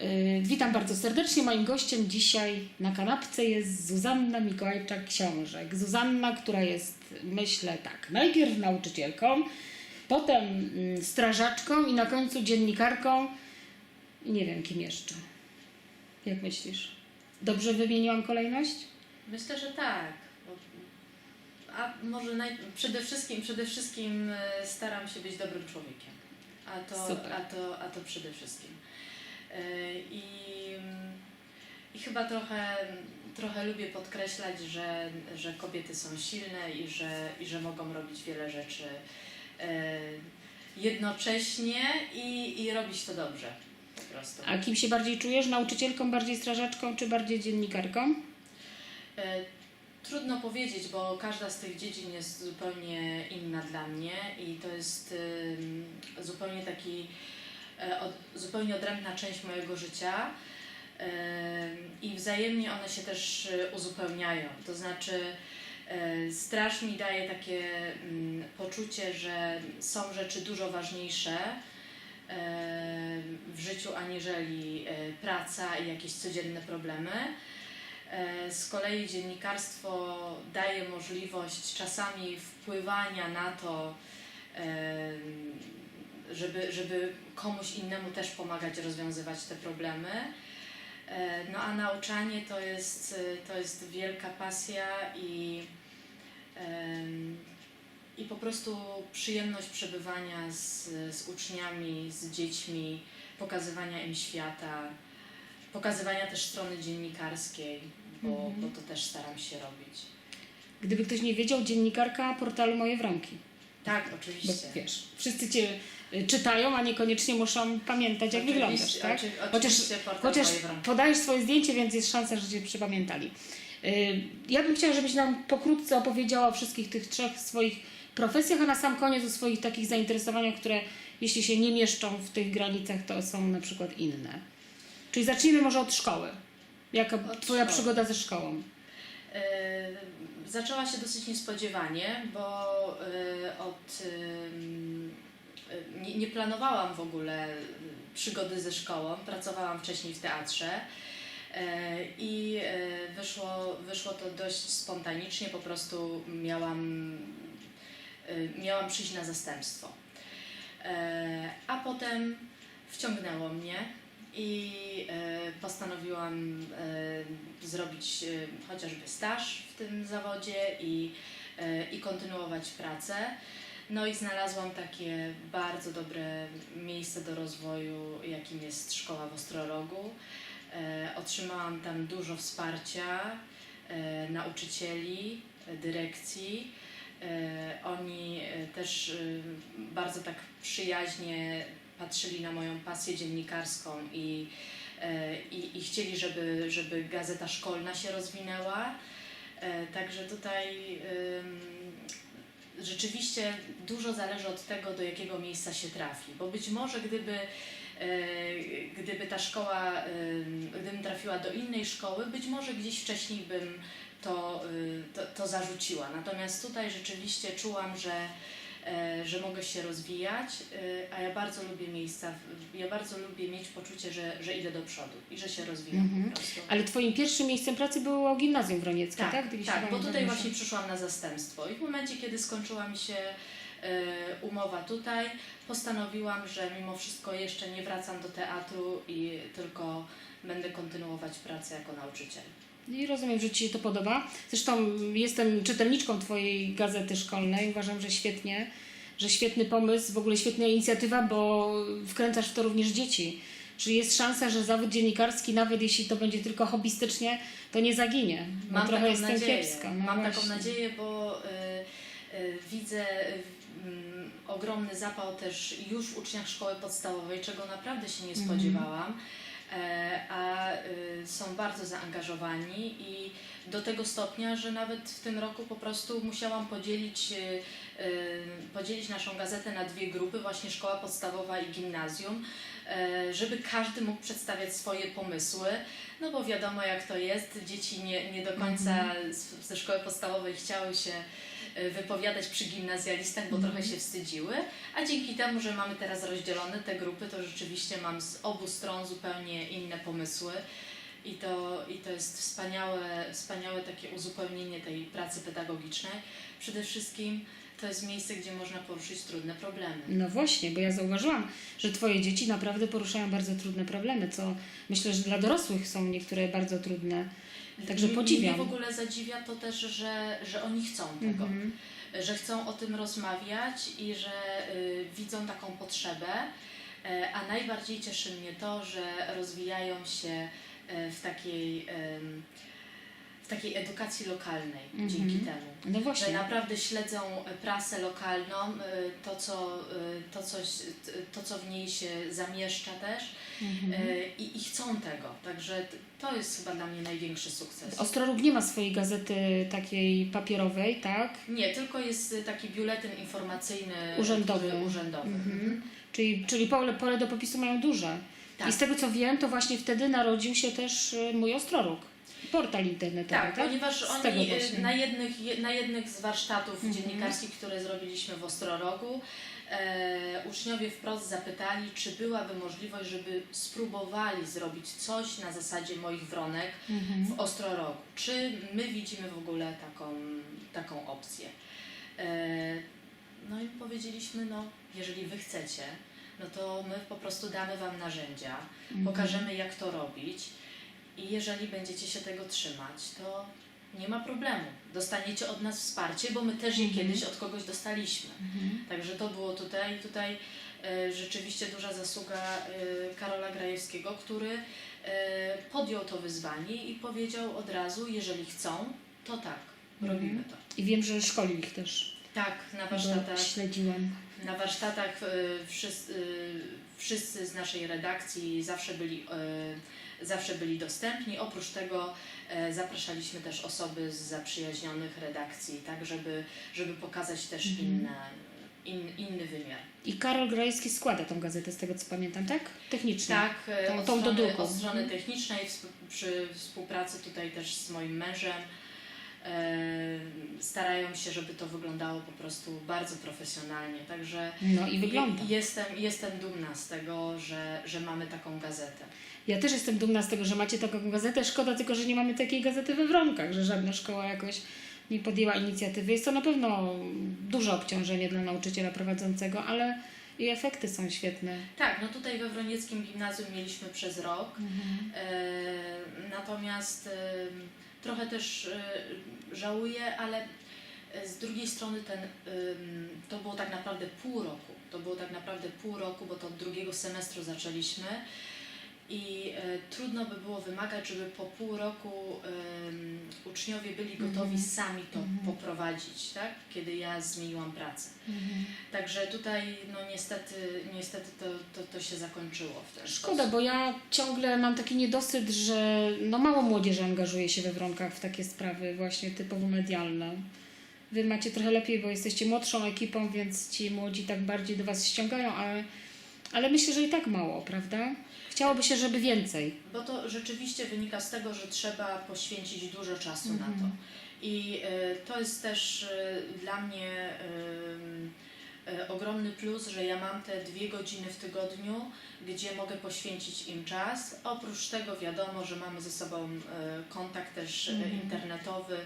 Yy, Witam bardzo serdecznie. Moim gościem dzisiaj na kanapce jest Zuzanna Mikołajczak-Książek. Zuzanna, która jest, myślę tak, najpierw nauczycielką, potem mm, strażaczką i na końcu dziennikarką nie wiem kim jeszcze. Jak myślisz? Dobrze wymieniłam kolejność? Myślę, że tak. A może naj... przede wszystkim, przede wszystkim e, staram się być dobrym człowiekiem. A to, Super. a to, a to przede wszystkim. E, I, mm, I chyba trochę, trochę lubię podkreślać, że, że kobiety są silne i że, i że mogą robić wiele rzeczy e, jednocześnie i, i robić to dobrze. Po prostu. A kim się bardziej czujesz? Nauczycielką, bardziej strażaczką czy bardziej dziennikarką? E, Trudno powiedzieć, bo każda z tych dziedzin jest zupełnie inna dla mnie i to jest zupełnie taki, od, zupełnie odrębna część mojego życia Ym, i wzajemnie one się też e, uzupełniają. To znaczy e, straż mi daje takie mm, poczucie, że są rzeczy dużo ważniejsze e, w życiu aniżeli e, praca i jakieś codzienne problemy. E, Z kolei dziennikarstwo daje możliwość czasami wpływania na to, e, żeby, żeby komuś innemu też pomagać rozwiązywać te problemy. E, No a nauczanie to jest, e, to jest wielka pasja i, i po prostu przyjemność przebywania z, z uczniami, z dziećmi, pokazywania im świata, pokazywania też strony dziennikarskiej, bo, Mhm. bo to też staram się robić. Gdyby ktoś nie wiedział, dziennikarka portalu Moje Wronki. Tak, Bo oczywiście. wiesz, wszyscy cię y, czytają, a niekoniecznie muszą pamiętać, jak Oczywiście, wyglądasz, tak? oczy- Chociaż, oczywiście portal chociaż Moje Wronki. podajesz swoje zdjęcie, więc jest szansa, że cię przypamiętali. Y, Ja bym chciała, żebyś nam pokrótce opowiedziała o wszystkich tych trzech swoich profesjach, a na sam koniec o swoich takich zainteresowaniach, które jeśli się nie mieszczą w tych granicach, to są na przykład inne. Czyli zacznijmy może od szkoły. Jaka Od twoja szkoły. przygoda ze szkołą? E, Zaczęła się dosyć niespodziewanie, bo e, od, ym, e, nie, nie planowałam w ogóle przygody ze szkołą. Pracowałam wcześniej w teatrze i wyszło, wyszło to dość spontanicznie. Po prostu miałam, miałam przyjść na zastępstwo. A potem wciągnęło mnie i postanowiłam e, zrobić e, chociażby staż w tym zawodzie i, e, i kontynuować pracę. No i znalazłam takie bardzo dobre miejsce do rozwoju, jakim jest szkoła w Ostrorogu. Otrzymałam tam dużo wsparcia nauczycieli, dyrekcji. Oni też bardzo tak przyjaźnie patrzyli na moją pasję dziennikarską i, i, i chcieli, żeby, żeby gazeta szkolna się rozwinęła. E, Także tutaj rzeczywiście dużo zależy od tego, do jakiego miejsca się trafi, bo być może gdyby, e, gdyby ta szkoła, ym, gdybym trafiła do innej szkoły, być może gdzieś wcześniej bym to, to, to zarzuciła. Natomiast tutaj rzeczywiście czułam, że e, że mogę się rozwijać, e, a ja bardzo lubię miejsca, ja bardzo lubię mieć poczucie, że, że idę do przodu i że się rozwijam Mhm. po prostu. Ale twoim pierwszym miejscem pracy było gimnazjum Wronieckie, tak? Tak, tak, bo tutaj właśnie przyszłam na zastępstwo i w momencie, kiedy skończyła mi się e, umowa tutaj, postanowiłam, że mimo wszystko jeszcze nie wracam do teatru i tylko będę kontynuować pracę jako nauczyciel. I rozumiem, że Ci się to podoba. Zresztą jestem czytelniczką Twojej gazety szkolnej. Uważam, że świetnie, że świetny pomysł, w ogóle świetna inicjatywa, bo wkręcasz w to również dzieci. Czyli jest szansa, że zawód dziennikarski, nawet jeśli to będzie tylko hobbystycznie, to nie zaginie. Mam trochę taką jestem nadzieję. kiepska. No Mam taką właśnie. nadzieję, bo y, y, widzę y, mm, ogromny zapał też już w uczniach szkoły podstawowej, czego naprawdę się nie Mhm. spodziewałam. E, a y, są bardzo zaangażowani i do tego stopnia, że nawet w tym roku po prostu musiałam podzielić, y, y, podzielić naszą gazetę na dwie grupy, właśnie szkoła podstawowa i gimnazjum, e, żeby każdy mógł przedstawiać swoje pomysły, no bo wiadomo jak to jest, dzieci nie, nie do końca z, ze szkoły podstawowej chciały się e, wypowiadać przy gimnazjalistach, bo Mhm. trochę się wstydziły, a dzięki temu, że mamy teraz rozdzielone te grupy, to rzeczywiście mam z obu stron zupełnie inne pomysły. I to, I to jest wspaniałe, wspaniałe takie uzupełnienie tej pracy pedagogicznej. Przede wszystkim to jest miejsce, gdzie można poruszyć trudne problemy. No właśnie, bo ja zauważyłam, że Twoje dzieci naprawdę poruszają bardzo trudne problemy, co myślę, że dla dorosłych są niektóre bardzo trudne. Także podziwiam. Mnie w ogóle zadziwia to też, że, że oni chcą tego, Mhm. że chcą o tym rozmawiać i że y, widzą taką potrzebę. E, a najbardziej cieszy mnie to, że rozwijają się e, w takiej, takiej edukacji lokalnej Mhm. dzięki temu. No Że właśnie. naprawdę śledzą prasę lokalną, y, to co, y, to, co, to, co w niej się zamieszcza też Mhm. y, i, i chcą tego. Także to jest chyba dla mnie największy sukces. Ostrorób nie ma swojej gazety takiej papierowej, tak? Nie, tylko jest taki biuletyn informacyjny Urzędowy. urzędowy. Mhm. Czyli, czyli pole, pole do popisu mają duże. Tak. I z tego co wiem, to właśnie wtedy narodził się też mój Ostroruk. Portal internetowy, Tak, tak? ponieważ Z oni y, na jednych, je- na jednych z warsztatów Mhm. dziennikarskich, które zrobiliśmy w Ostrorogu, e, uczniowie wprost zapytali, czy byłaby możliwość, żeby spróbowali zrobić coś na zasadzie moich wronek Mhm. w Ostrorogu. Czy my widzimy w ogóle taką, taką opcję? E, no i powiedzieliśmy, no jeżeli wy chcecie, no to my po prostu damy wam narzędzia, Mhm. pokażemy jak to robić i jeżeli będziecie się tego trzymać, to nie ma problemu. Dostaniecie od nas wsparcie, bo my też je Mhm. kiedyś od kogoś dostaliśmy. Mhm. Także to było tutaj. Tutaj e, rzeczywiście duża zasługa e, Karola Grajewskiego, który e, podjął to wyzwanie i powiedział od razu, jeżeli chcą, to tak, Mhm. robimy to. I wiem, że szkolił ich też. Tak, na Bo warsztatach śledziłam. na warsztatach y, wszyscy, y, wszyscy z naszej redakcji zawsze byli, y, zawsze byli dostępni. Oprócz tego e, zapraszaliśmy też osoby z zaprzyjaźnionych redakcji, tak żeby, żeby pokazać też Mhm. inne, in, inny wymiar. I Karol Grajski składa tą gazetę, z tego co pamiętam, tak? Technicznie. Tak, e, Tą- od, tą do strony, od strony Mhm. technicznej, przy współpracy tutaj też z moim mężem. E, starają się, żeby to wyglądało po prostu bardzo profesjonalnie. Także No i wygląda. Je- Jestem, jestem dumna z tego, że, że mamy taką gazetę. Ja też jestem dumna z tego, że macie taką gazetę. Szkoda tylko, że nie mamy takiej gazety we Wronkach, że żadna szkoła jakoś nie podjęła inicjatywy. Jest to na pewno duże obciążenie dla nauczyciela prowadzącego, ale i efekty są świetne. Tak, no tutaj we Wronieckim Gimnazjum mieliśmy przez rok. E, natomiast e, trochę też e, żałuję, ale e, z drugiej strony ten, to było tak naprawdę pół roku. To było tak naprawdę pół roku, bo to od drugiego semestru zaczęliśmy. I e, trudno by było wymagać, żeby po pół roku uczniowie byli gotowi Mhm. sami to Mhm. poprowadzić, tak? kiedy ja zmieniłam pracę. Także tutaj no niestety, niestety to, to, to się zakończyło w ten Szkoda, sposób. bo ja ciągle mam taki niedosyt, że no mało młodzieży angażuje się we Wronkach w takie sprawy właśnie typowo medialne. Wy macie trochę lepiej, bo jesteście młodszą ekipą, więc ci młodzi tak bardziej do Was ściągają, ale, ale myślę, że i tak mało, prawda? Chciałoby się, żeby więcej. Bo to rzeczywiście wynika z tego, że trzeba poświęcić dużo czasu na to. Mhm. I y, to jest też y, dla mnie y, ogromny plus, że ja mam te dwie godziny w tygodniu, gdzie mogę poświęcić im czas. Oprócz tego wiadomo, że mamy ze sobą kontakt też Mhm. internetowy.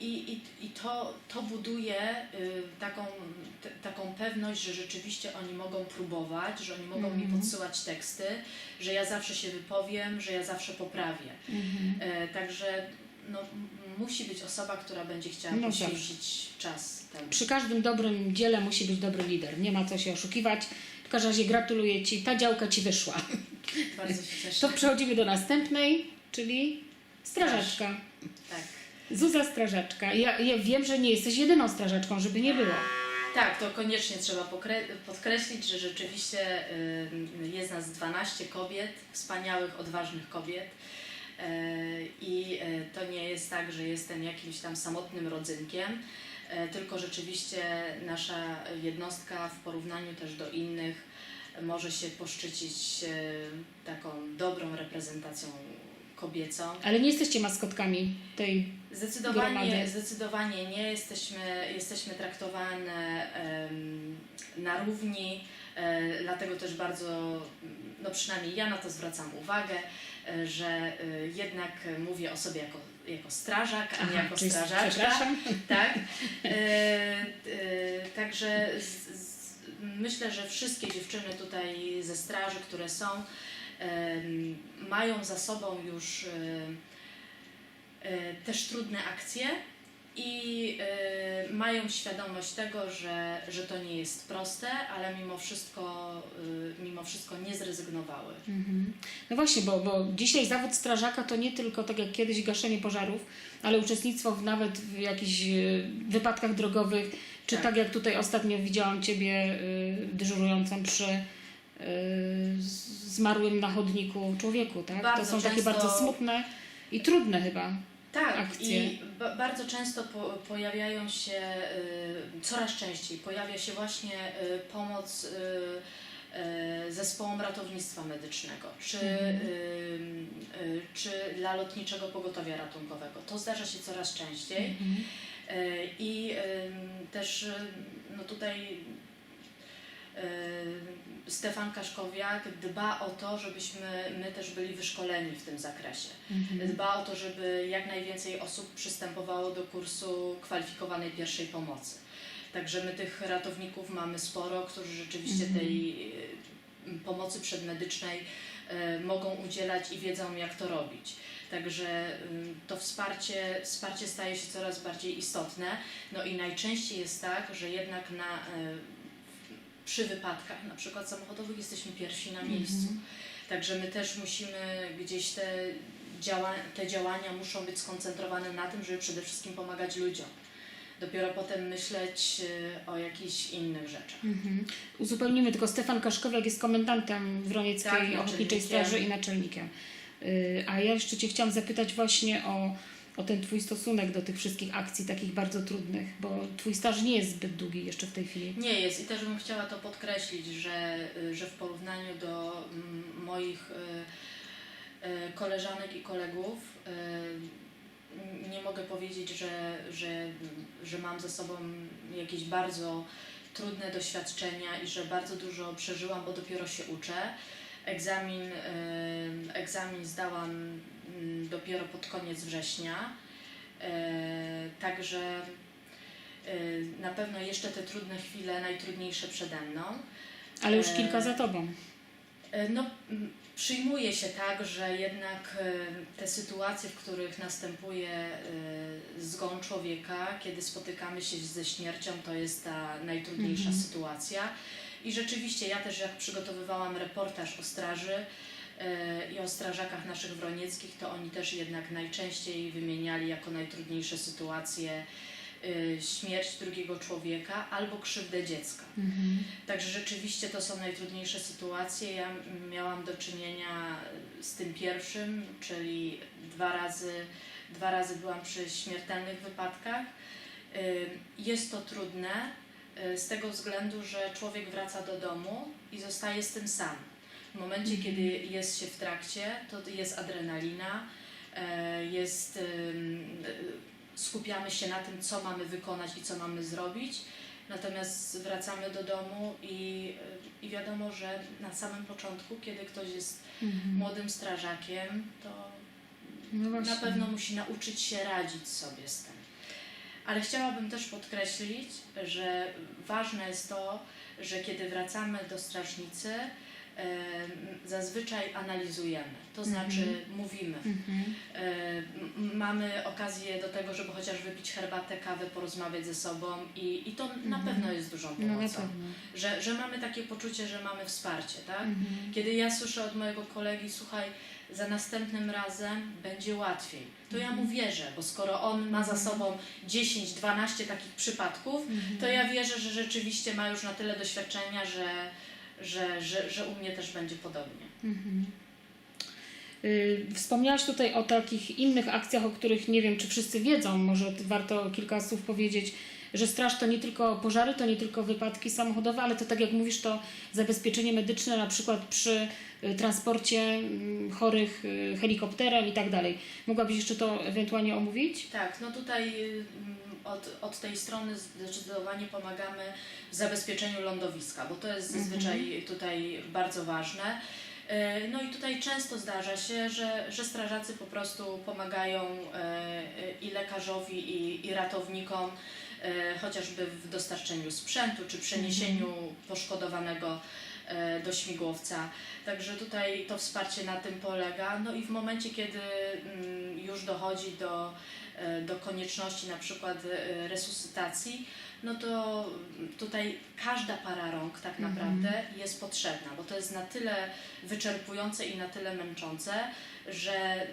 I, i, I to, to buduje y, taką, t, taką pewność, że rzeczywiście oni mogą próbować, że oni mogą mi Mhm. podsyłać teksty, że ja zawsze się wypowiem, że ja zawsze poprawię. E, także no, musi być osoba, która będzie chciała No poświęcić czas temu. Przy każdym dobrym dziele musi być dobry lider. Nie ma co się oszukiwać. W każdym razie gratuluję Ci. Ta działka Ci wyszła. Bardzo się cieszę. To przechodzimy do następnej, czyli strażaczka. Tak. Zuza strażaczka. Ja, ja wiem, że nie jesteś jedyną strażaczką, żeby nie było. tak, to koniecznie trzeba podkreślić, że rzeczywiście y, jest nas 12 kobiet, wspaniałych, odważnych kobiet. E, I e, to nie jest tak, że jestem jakimś tam samotnym rodzynkiem, e, tylko rzeczywiście nasza jednostka w porównaniu też do innych może się poszczycić taką dobrą reprezentacją kobiecą. Ale nie jesteście maskotkami tej. Zdecydowanie, Gromady. zdecydowanie nie jesteśmy, jesteśmy traktowane em, na równi, e, dlatego też bardzo, no przynajmniej ja na to zwracam uwagę, e, że e, jednak mówię o sobie jako, jako strażak, a nie jako strażaczka. Tak. E, e, także z, z, myślę, że wszystkie dziewczyny tutaj ze straży, które są, mają za sobą już e, e, też trudne akcje i e, mają świadomość tego, że, że to nie jest proste, ale mimo wszystko, mimo wszystko nie zrezygnowały. Mhm. No właśnie, bo, bo dzisiaj zawód strażaka to nie tylko tak jak kiedyś gaszenie pożarów, ale uczestnictwo w, nawet w jakichś wypadkach drogowych, czy tak, Tak. jak tutaj ostatnio widziałam Ciebie dyżurującą przy zmarłym na chodniku człowieku, tak? to Bardzo są takie często- bardzo smutne i trudne chyba. Tak, akcje. i ba- bardzo często po, pojawiają się, y, coraz częściej pojawia się właśnie y, pomoc y, y, zespołom ratownictwa medycznego, czy, Mhm. y, y, czy dla lotniczego pogotowia ratunkowego. To zdarza się coraz częściej. Mhm. Y, I ym, też y, no tutaj y, Stefan Kaszkowiak dba o to, żebyśmy my też byli wyszkoleni w tym zakresie. Mhm. Dba o to, żeby jak najwięcej osób przystępowało do kursu kwalifikowanej pierwszej pomocy. Także my tych ratowników mamy sporo, którzy rzeczywiście Mhm. tej y, pomocy przedmedycznej y, mogą udzielać i wiedzą, jak to robić. Także y, to wsparcie, wsparcie staje się coraz bardziej istotne. No i najczęściej jest tak, że jednak na, y, przy wypadkach, na przykład samochodowych, jesteśmy pierwsi na miejscu. Mhm. Także my też musimy gdzieś te, działa, te działania muszą być skoncentrowane na tym, żeby przede wszystkim pomagać ludziom. Dopiero potem myśleć y, o jakichś innych rzeczach. Mhm. Uzupełnimy tylko, Stefan Kaszkowiak jest komendantem Wronieckiej Tak, Ochotniczej. Straży i naczelnikiem. Y, A ja jeszcze Cię chciałam zapytać właśnie o, o ten Twój stosunek do tych wszystkich akcji takich bardzo trudnych, bo Twój staż nie jest zbyt długi jeszcze w tej chwili. Nie jest i też bym chciała to podkreślić, że, y, że w porównaniu do mm, moich y, y, koleżanek i kolegów nie mogę powiedzieć, że, że, że mam ze sobą jakieś bardzo trudne doświadczenia i że bardzo dużo przeżyłam, bo dopiero się uczę. Egzamin, egzamin zdałam mm, dopiero pod koniec września. Y, Także y, na pewno jeszcze te trudne chwile, najtrudniejsze przede mną. Ale już E, kilka za Tobą. No, przyjmuje się tak, że jednak te sytuacje, w których następuje zgon człowieka, kiedy spotykamy się ze śmiercią, to jest ta najtrudniejsza Mhm. sytuacja. I rzeczywiście ja też jak przygotowywałam reportaż o straży y, i o strażakach naszych wronieckich, to oni też jednak najczęściej wymieniali jako najtrudniejsze sytuacje y, śmierć drugiego człowieka albo krzywdę dziecka. Mhm. Także rzeczywiście to są najtrudniejsze sytuacje. Ja miałam do czynienia z tym pierwszym, czyli dwa razy, dwa razy byłam przy śmiertelnych wypadkach. Ym, Jest to trudne z tego względu, że człowiek wraca do domu i zostaje z tym sam. W momencie, Mhm. kiedy jest się w trakcie, to jest adrenalina, e, jest, y, skupiamy się na tym, co mamy wykonać i co mamy zrobić. Natomiast wracamy do domu i, i wiadomo, że na samym początku, kiedy ktoś jest Mhm. młodym strażakiem, to No na pewno musi nauczyć się radzić sobie z tym. Ale chciałabym też podkreślić, że ważne jest to, że kiedy wracamy do strażnicy, zazwyczaj analizujemy. To Mhm. znaczy mówimy. Mhm. E, m- mamy okazję do tego, żeby chociaż wypić herbatę, kawę, porozmawiać ze sobą i, i to na Mhm. pewno jest dużą No pomocą. pewno. że, że mamy takie poczucie, że mamy wsparcie, tak? Mhm. Kiedy ja słyszę od mojego kolegi, słuchaj, za następnym razem będzie łatwiej, to ja mu wierzę, bo skoro on ma za sobą 10-12 takich przypadków, Mhm. to ja wierzę, że rzeczywiście ma już na tyle doświadczenia, że, że, że, że u mnie też będzie podobnie. Mhm. Y, Wspomniałaś tutaj o takich innych akcjach, o których nie wiem, czy wszyscy wiedzą, może warto kilka słów powiedzieć. Że straż to nie tylko pożary, to nie tylko wypadki samochodowe, ale to tak jak mówisz, to zabezpieczenie medyczne na przykład przy y, transporcie mm, chorych y, helikopterem i tak dalej. Mogłabyś jeszcze to ewentualnie omówić? Tak, no tutaj y, mm, od, od tej strony zdecydowanie pomagamy w zabezpieczeniu lądowiska, bo to jest zazwyczaj tutaj bardzo ważne. No i tutaj często zdarza się, że, że strażacy po prostu pomagają y, y, i lekarzowi, i, i ratownikom, chociażby w dostarczeniu sprzętu czy przeniesieniu poszkodowanego y, do śmigłowca. Także tutaj to wsparcie na tym polega. No i w momencie, kiedy mm, już dochodzi do, e, do konieczności na przykład e, resuscytacji, no to tutaj każda para rąk tak Mhm. naprawdę jest potrzebna, bo to jest na tyle wyczerpujące i na tyle męczące, że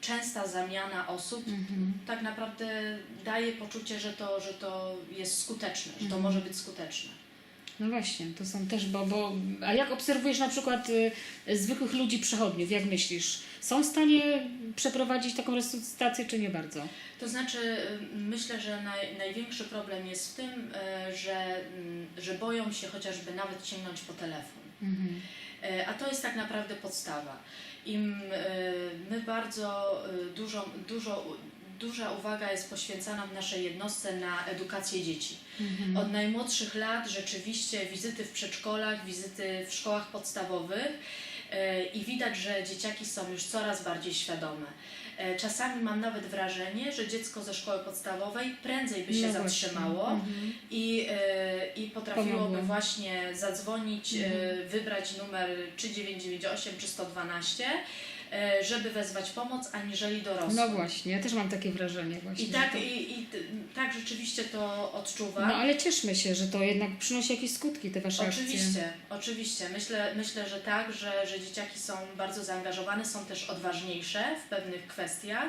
częsta zamiana osób Mhm. tak naprawdę daje poczucie, że to, że to jest skuteczne, że to Mhm. może być skuteczne. No właśnie, to są też, bo, bo a jak obserwujesz na przykład y, zwykłych ludzi przechodniów, jak myślisz, są w stanie przeprowadzić taką resuscytację, czy nie bardzo? To znaczy, y, myślę, że naj, największy problem jest w tym, y, że, mm, że boją się chociażby nawet sięgnąć po telefon. Mhm. Y, A to jest tak naprawdę podstawa. Im y, my bardzo y, dużo, dużo, duża uwaga jest poświęcana w naszej jednostce na edukację dzieci. Mhm. Od najmłodszych lat rzeczywiście wizyty w przedszkolach, wizyty w szkołach podstawowych e, i widać, że dzieciaki są już coraz bardziej świadome. E, Czasami mam nawet wrażenie, że dziecko ze szkoły podstawowej prędzej by się No zatrzymało Mhm. i, e, i potrafiłoby Pomogło. właśnie zadzwonić, e, Mhm. wybrać numer czy 998 czy 112, e, żeby wezwać pomoc, aniżeli dorosły. No właśnie, ja też mam takie wrażenie właśnie. I tak, to- i, i tak rzeczywiście to odczuwam. No ale cieszmy się, że to jednak przynosi jakieś skutki, te wasze akcje. Oczywiście, oczywiście. Myślę, myślę, że tak, że, że dzieciaki są bardzo zaangażowane, są też odważniejsze w pewnych kwestiach.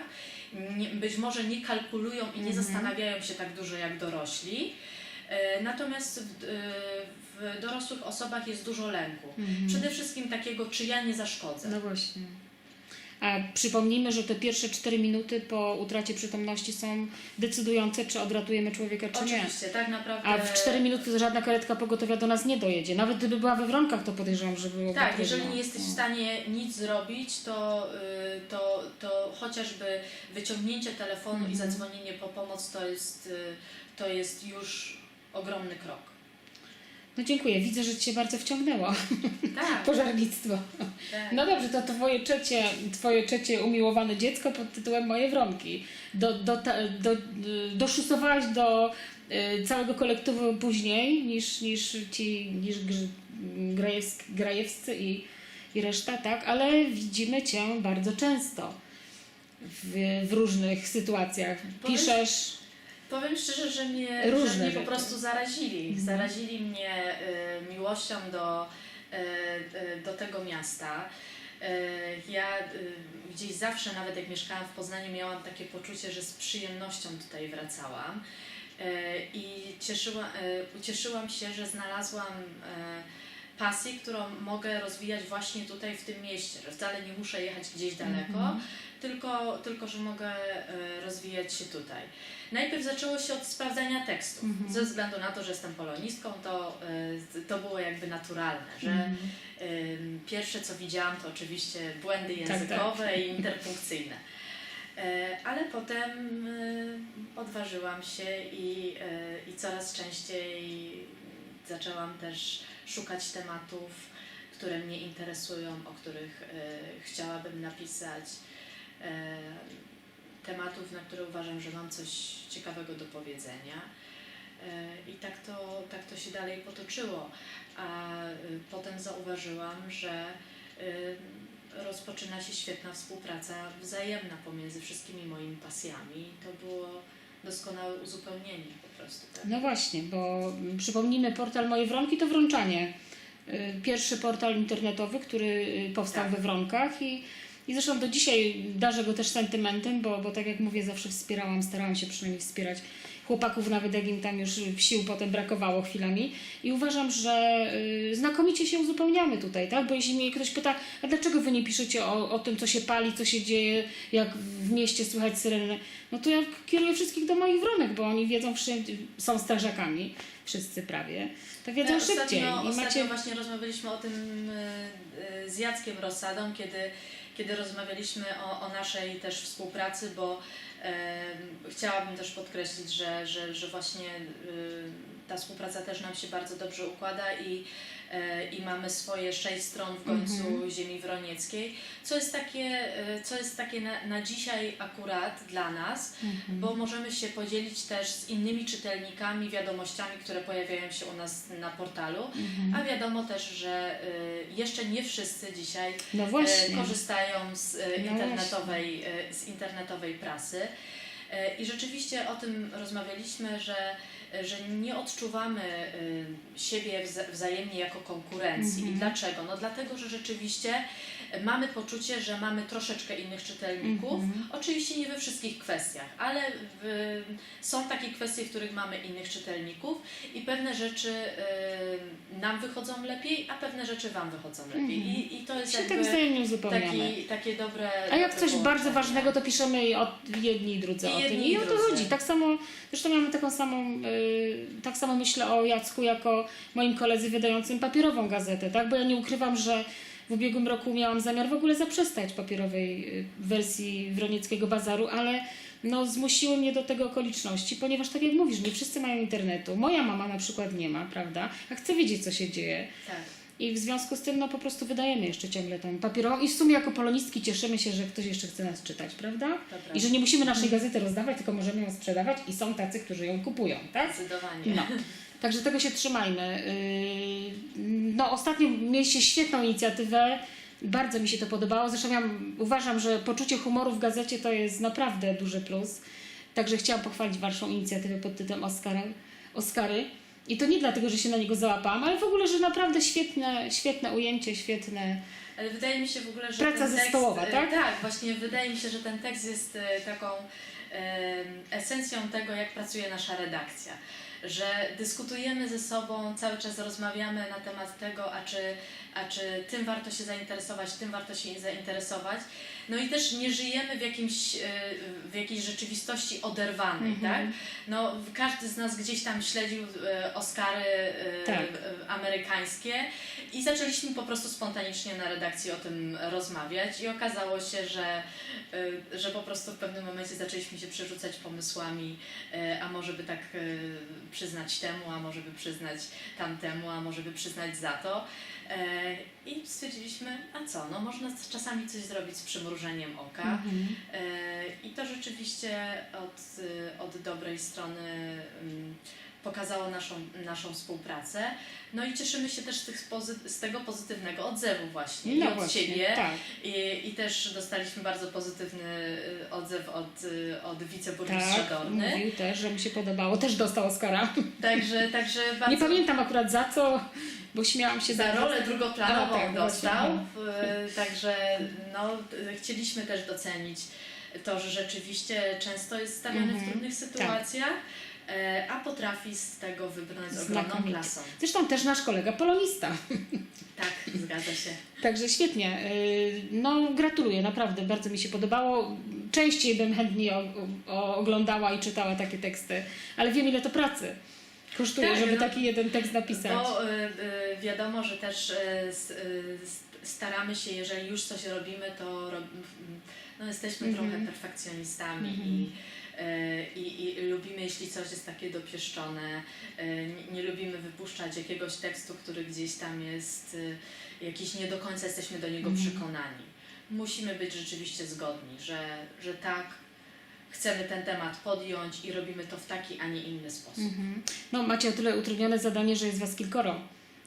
Nie, być może nie kalkulują i nie Mhm. zastanawiają się tak dużo jak dorośli. E, Natomiast w, e, w dorosłych osobach jest dużo lęku. Mhm. Przede wszystkim takiego, czy ja nie zaszkodzę. No właśnie. A przypomnijmy, że te pierwsze 4 minuty po utracie przytomności są decydujące, czy odratujemy człowieka, czy nie. Oczywiście, tak naprawdę. A w 4 minuty żadna karetka pogotowia do nas nie dojedzie. Nawet gdyby była we wronkach, to podejrzewam, że byłoby Tak, jeżeli nie jesteś w No. stanie nic zrobić, to, y, to, to chociażby wyciągnięcie telefonu i Mhm. zadzwonienie po pomoc to jest, y, to jest już ogromny krok. No dziękuję, widzę, że Ci się bardzo wciągnęło Tak, pożarnictwo. tak. No dobrze, to twoje trzecie, twoje trzecie umiłowane dziecko pod tytułem Moje wronki. Do, do, do, doszusowałaś do y, całego kolektywu później niż, niż ci niż gr- grajewsk, grajewscy i, i reszta, tak? Ale widzimy Cię bardzo często w, w różnych sytuacjach. Piszesz. Powiem szczerze, że mnie, Różne że mnie po rzeczy. prostu zarazili. Mhm. Zarazili mnie y, miłością do, y, y, do tego miasta. Y, ja y, gdzieś zawsze, nawet jak mieszkałam w Poznaniu, miałam takie poczucie, że z przyjemnością tutaj wracałam. Y, I cieszyła, y, ucieszyłam się, że znalazłam y, pasję, którą mogę rozwijać właśnie tutaj w tym mieście, że wcale nie muszę jechać gdzieś daleko, Mhm. Tylko, tylko że mogę e, rozwijać się tutaj. Najpierw zaczęło się od sprawdzania tekstów. Mhm. Ze względu na to, że jestem polonistką, to, e, to było jakby naturalne, że Mhm. em, pierwsze co widziałam to oczywiście błędy Tak, językowe i interpunkcyjne. E, Ale potem odważyłam się i, i coraz częściej zaczęłam też szukać tematów, które mnie interesują, o których chciałabym napisać. E, Tematów, na które uważam, że mam coś ciekawego do powiedzenia. E, I tak to, tak to się dalej potoczyło. A y, potem zauważyłam, że rozpoczyna się świetna współpraca wzajemna pomiędzy wszystkimi moimi pasjami. To było doskonałe uzupełnienie po prostu. Tak? No właśnie, bo przypomnijmy, portal Moje Wronki to wrączanie. Pierwszy portal internetowy, który powstał Tak. we Wronkach i, i zresztą do dzisiaj darzę go też sentymentem, bo, bo tak jak mówię, zawsze wspierałam, starałam się przynajmniej wspierać chłopaków nawet jak im tam już sił potem brakowało chwilami. I uważam, że y, znakomicie się uzupełniamy tutaj, tak? Bo jeśli mnie ktoś pyta, a dlaczego wy nie piszecie o, o tym, co się pali, co się dzieje, jak w mieście słychać syreny, no to ja kieruję wszystkich do moich wronek, bo oni wiedzą wszędzie, są strażakami, wszyscy prawie, to wiedzą Ja szybciej. Ostatnio, I ostatnio macie... właśnie rozmawialiśmy o tym y, y, z Jackiem Rosadą, kiedy, kiedy rozmawialiśmy o, o naszej też współpracy, bo em, chciałabym też podkreślić, że, że, że właśnie y, ta współpraca też nam się bardzo dobrze układa i, e, i mamy swoje sześć stron w końcu Mhm. ziemi wronieckiej, co jest takie, e, co jest takie na, na dzisiaj akurat dla nas, Mhm. bo możemy się podzielić też z innymi czytelnikami wiadomościami, które pojawiają się u nas na portalu, Mhm. a wiadomo też, że y, jeszcze nie wszyscy dzisiaj No e, korzystają z, e, No internetowej, e, z internetowej prasy. E, I rzeczywiście o tym rozmawialiśmy, że, że nie odczuwamy e, siebie wza- wzajemnie jako konkurencji. Mhm. I dlaczego? No dlatego, że rzeczywiście mamy poczucie, że mamy troszeczkę innych czytelników. Mhm. Oczywiście nie we wszystkich kwestiach, ale w, są takie kwestie, w których mamy innych czytelników i pewne rzeczy y, nam wychodzą lepiej, a pewne rzeczy Wam wychodzą lepiej. Mhm. I, I to jest się jakby tak taki, takie dobre. A jak dobre coś bardzo ważnego, to piszemy i o, jedni i drudzy I o tym. I i o to chodzi. Tak samo, zresztą mamy taką samą, y, tak samo myślę o Jacku jako moim koledzy wydającym papierową gazetę, tak? Bo ja nie ukrywam, że w ubiegłym roku miałam zamiar w ogóle zaprzestać papierowej y, wersji Wronieckiego Bazaru, ale no, zmusiły mnie do tego okoliczności, ponieważ tak jak mówisz, nie wszyscy mają internetu. Moja mama na przykład nie ma, prawda? A chce wiedzieć, co się dzieje. Tak. I w związku z tym no po prostu wydajemy jeszcze ciągle tą papierową i w sumie jako polonistki cieszymy się, że ktoś jeszcze chce nas czytać, prawda? I że nie musimy naszej gazety rozdawać, tylko możemy ją sprzedawać i są tacy, którzy ją kupują, tak? Zdecydowanie. No. Także tego się trzymajmy. Yy, No, ostatnio mieliście świetną inicjatywę. Bardzo mi się to podobało. Zresztą ja uważam, że poczucie humoru w gazecie to jest naprawdę duży plus. Także chciałam pochwalić Waszą inicjatywę pod tytułem Oscara, Oscary. I to nie dlatego, że się na niego załapałam, ale w ogóle, że naprawdę świetne, świetne ujęcie, świetne. Ale wydaje mi się w ogóle, że Praca ten tekst, zespołowa, e, tak? Tak, właśnie wydaje mi się, że ten tekst jest e, taką em, esencją tego, jak pracuje nasza redakcja. Że dyskutujemy ze sobą, cały czas rozmawiamy na temat tego, a czy, a czy tym warto się zainteresować, tym warto się zainteresować. No i też nie żyjemy w, jakimś, e, w jakiejś rzeczywistości oderwanej, Mhm. tak? No, każdy z nas gdzieś tam śledził e, Oscary e, Tak. amerykańskie i zaczęliśmy po prostu spontanicznie na redakcji o tym rozmawiać i okazało się, że, że po prostu w pewnym momencie zaczęliśmy się przerzucać pomysłami, a może by tak przyznać temu, a może by przyznać tamtemu, a może by przyznać za to. Y, I stwierdziliśmy, a co, no można czasami coś zrobić z przymrużeniem oka. Mhm. E, I to rzeczywiście od, y, od dobrej strony ym, pokazało naszą, naszą współpracę. No i cieszymy się też z, tych pozy- z tego pozytywnego odzewu właśnie i No od właśnie, Ciebie. tak. I, I też dostaliśmy bardzo pozytywny y, odzew od, y, od wiceburmistrza Tak, Dorny. mówił też, że mu się podobało. Też dostał Oscara. Także, także bardzo Nie pamiętam akurat za co, bo śmiałam się za rolę drugoplanową A, tak, dostał. właśnie, Y, Także no, chcieliśmy też docenić to, że rzeczywiście często jest stawiany Mhm, w trudnych sytuacjach, e, a potrafi z tego wybrnąć z ogromną klasą. Zresztą też nasz kolega polonista. Tak, zgadza się. Także świetnie. Yy, No, gratuluję, naprawdę, bardzo mi się podobało. Częściej bym chętnie oglądała i czytała takie teksty, ale wiem, ile to pracy kosztuje, Tak, żeby no, taki jeden tekst napisać. Bo y, wiadomo, że też y, y, staramy się, jeżeli już coś robimy, to rob, no, jesteśmy Mhm. trochę perfekcjonistami Mhm. i, y, i, i lubimy, jeśli coś jest takie dopieszczone. Y, nie, nie lubimy wypuszczać jakiegoś tekstu, który gdzieś tam jest y, jakiś nie do końca jesteśmy do niego Mhm. przekonani. Musimy być rzeczywiście zgodni, że, że tak. Chcemy ten temat podjąć i robimy to w taki, a nie inny sposób. Mhm. No, macie o tyle utrudnione zadanie, że jest was kilkoro.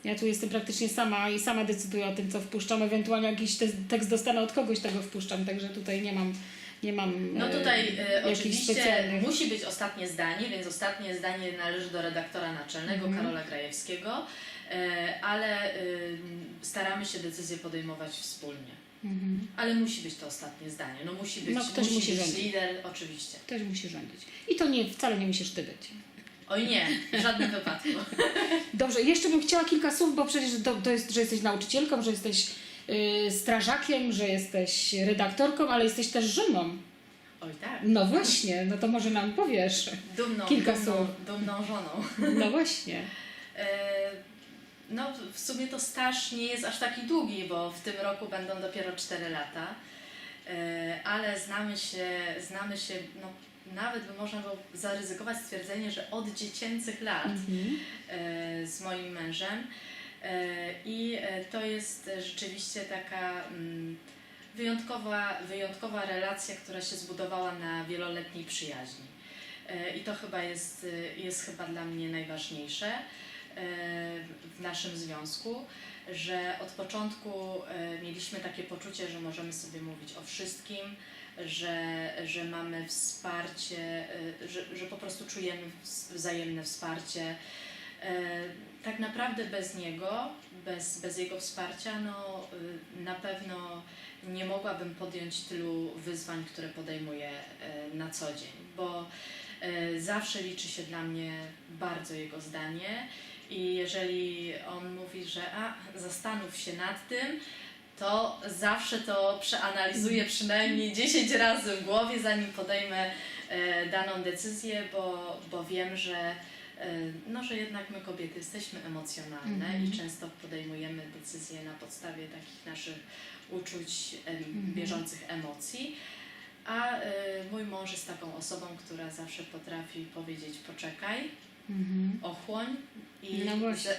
Ja tu jestem praktycznie sama i sama decyduję o tym, co wpuszczam. Ewentualnie jakiś te- tekst dostanę od kogoś, tego wpuszczam, także tutaj nie mam, nie mam No e, tutaj e, oczywiście specjalnych. musi być ostatnie zdanie, więc ostatnie zdanie należy do redaktora naczelnego Mhm. Karola Grajewskiego. e, ale y, staramy się decyzje podejmować wspólnie. Mhm. Ale musi być to ostatnie zdanie. No musi być, No, ktoś musi musi być rządzić. lider, oczywiście. Ktoś musi rządzić. I to nie, wcale nie musisz ty być. Oj nie, w żadnym wypadku. Dobrze, jeszcze bym chciała kilka słów, bo przecież to, to jest, że jesteś nauczycielką, że jesteś y, strażakiem, że jesteś redaktorką, ale jesteś też żoną. Oj tak, No właśnie, no to może nam powiesz. dumną, Kilka dumną, słów. dumną żoną. No właśnie. E, No, w sumie to staż nie jest aż taki długi, bo w tym roku będą dopiero 4 lata, E, ale znamy się, znamy się, no, nawet by można było zaryzykować stwierdzenie, że od dziecięcych lat Mhm. e, z moim mężem. E, I e, to jest rzeczywiście taka mm, wyjątkowa, wyjątkowa relacja, która się zbudowała na wieloletniej przyjaźni. I to chyba jest, jest chyba dla mnie najważniejsze w naszym związku, że od początku mieliśmy takie poczucie, że możemy sobie mówić o wszystkim, że, że mamy wsparcie, e, że, że po prostu czujemy wzajemne wsparcie. E, Tak naprawdę bez niego, bez, bez jego wsparcia, no, y, na pewno nie mogłabym podjąć tylu wyzwań, które podejmuję na co dzień, bo zawsze liczy się dla mnie bardzo jego zdanie i jeżeli on mówi, że a, zastanów się nad tym, to zawsze to przeanalizuję przynajmniej 10 razy w głowie, zanim podejmę e, daną decyzję, bo, bo wiem, że, e, no, że jednak my kobiety jesteśmy emocjonalne Mhm. i często podejmujemy decyzje na podstawie takich naszych uczuć, em, Mhm. bieżących emocji. A e, mój mąż jest taką osobą, która zawsze potrafi powiedzieć poczekaj, Mhm. ochłoń i No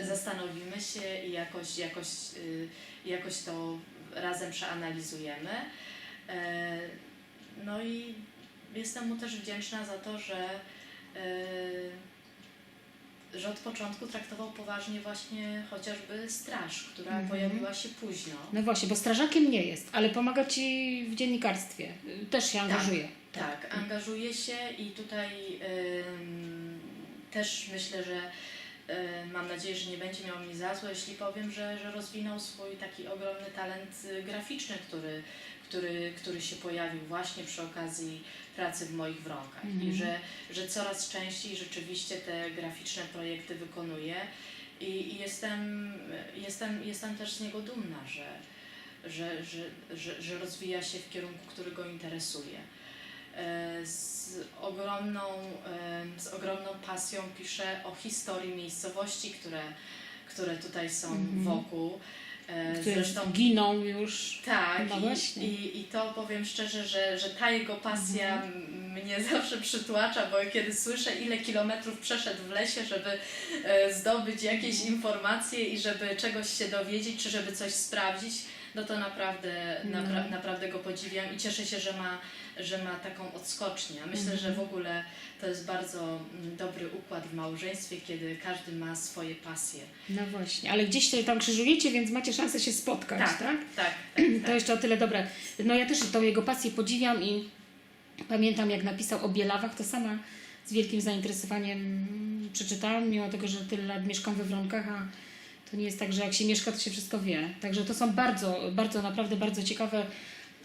zastanowimy się i jakoś, jakoś, y, jakoś to razem przeanalizujemy. E, No i jestem mu też wdzięczna za to, że, e, że od początku traktował poważnie właśnie chociażby straż, która Mhm. pojawiła się późno. No właśnie, bo strażakiem nie jest, ale pomaga ci w dziennikarstwie. Też się angażuje. Tak, angażuje się i tutaj też myślę, że y, mam nadzieję, że nie będzie miał mi za złe, jeśli powiem, że, że rozwinął swój taki ogromny talent y, graficzny, który, który, który się pojawił właśnie przy okazji pracy w moich wronkach Mhm. i że, że coraz częściej rzeczywiście te graficzne projekty wykonuje i, i jestem, jestem, jestem też z niego dumna, że, że, że, że, że rozwija się w kierunku, który go interesuje. E, Z ogromną, z ogromną pasją pisze o historii miejscowości, które, które tutaj są Mhm. wokół. E, Które Zresztą giną już. tak, No i, i, i to powiem szczerze, że, że ta jego pasja Mhm. mnie zawsze przytłacza, bo kiedy słyszę, ile kilometrów przeszedł w lesie, żeby e, zdobyć jakieś Mhm. informacje i żeby czegoś się dowiedzieć, czy żeby coś sprawdzić, no to naprawdę, No. napra- naprawdę go podziwiam i cieszę się, że ma, że ma taką odskocznię. Myślę, Mhm. że w ogóle to jest bardzo mm, dobry układ w małżeństwie, kiedy każdy ma swoje pasje. No właśnie, ale gdzieś się tam krzyżujecie, więc macie szansę się spotkać, tak? Tak, tak, tak. To jeszcze o tyle dobre. No ja też tą jego pasję podziwiam i pamiętam jak napisał o Bielawach, to sama z wielkim zainteresowaniem przeczytałam, mimo tego, że tyle lat mieszkam we Wronkach, a to nie jest tak, że jak się mieszka, to się wszystko wie. Także to są bardzo, bardzo, naprawdę bardzo ciekawe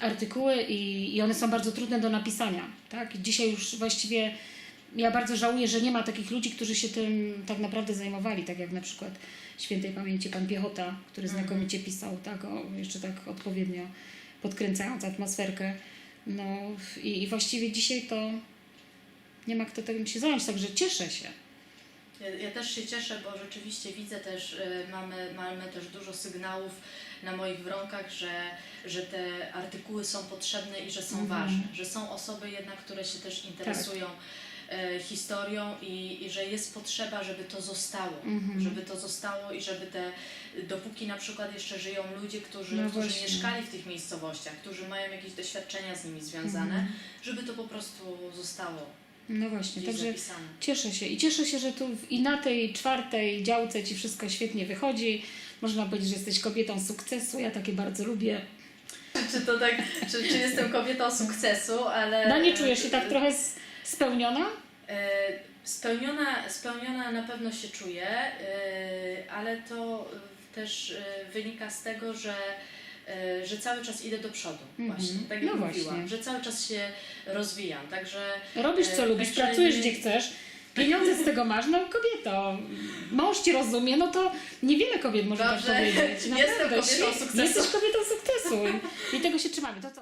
artykuły i, i one są bardzo trudne do napisania. Tak? Dzisiaj już właściwie ja bardzo żałuję, że nie ma takich ludzi, którzy się tym tak naprawdę zajmowali, tak jak na przykład świętej pamięci pan Piechota, który Mhm. znakomicie pisał, tak, o, jeszcze tak odpowiednio podkręcając atmosferkę. No i, i właściwie dzisiaj to nie ma kto tym się zająć, także cieszę się. Ja, też się cieszę, bo rzeczywiście widzę też, y, mamy, mamy też dużo sygnałów na moich wronkach, że, że te artykuły są potrzebne i że są Mhm. ważne, że są osoby jednak, które się też interesują e, historią i, i że jest potrzeba, żeby to zostało, Mhm. żeby to zostało i żeby te, dopóki na przykład jeszcze żyją ludzie, którzy, No którzy mieszkali w tych miejscowościach, którzy mają jakieś doświadczenia z nimi związane, Mhm. żeby to po prostu zostało No właśnie, także zapisane. cieszę się i cieszę się, że tu i na tej czwartej działce Ci wszystko świetnie wychodzi. Można powiedzieć, że jesteś kobietą sukcesu, ja takie bardzo lubię. Czy to tak, czy, czy jestem kobietą sukcesu, ale... No nie czujesz się tak trochę spełniona? E, Spełniona, spełniona na pewno się czuję, yy, ale to też yy, wynika z tego, że, że cały czas idę do przodu. Mhm. Właśnie, tak No jak właśnie. mówiłam, że cały czas się rozwijam. Także Robisz co E, lubisz, także pracujesz gdzie chcesz, pieniądze z tego masz, no kobieto, mąż cię rozumie, no to niewiele kobiet może tak Dobrze. powiedzieć. Jestem Naprawdę, kobietą świetnie. sukcesu. Jesteś kobietą sukcesu i, i tego się trzymamy. To co?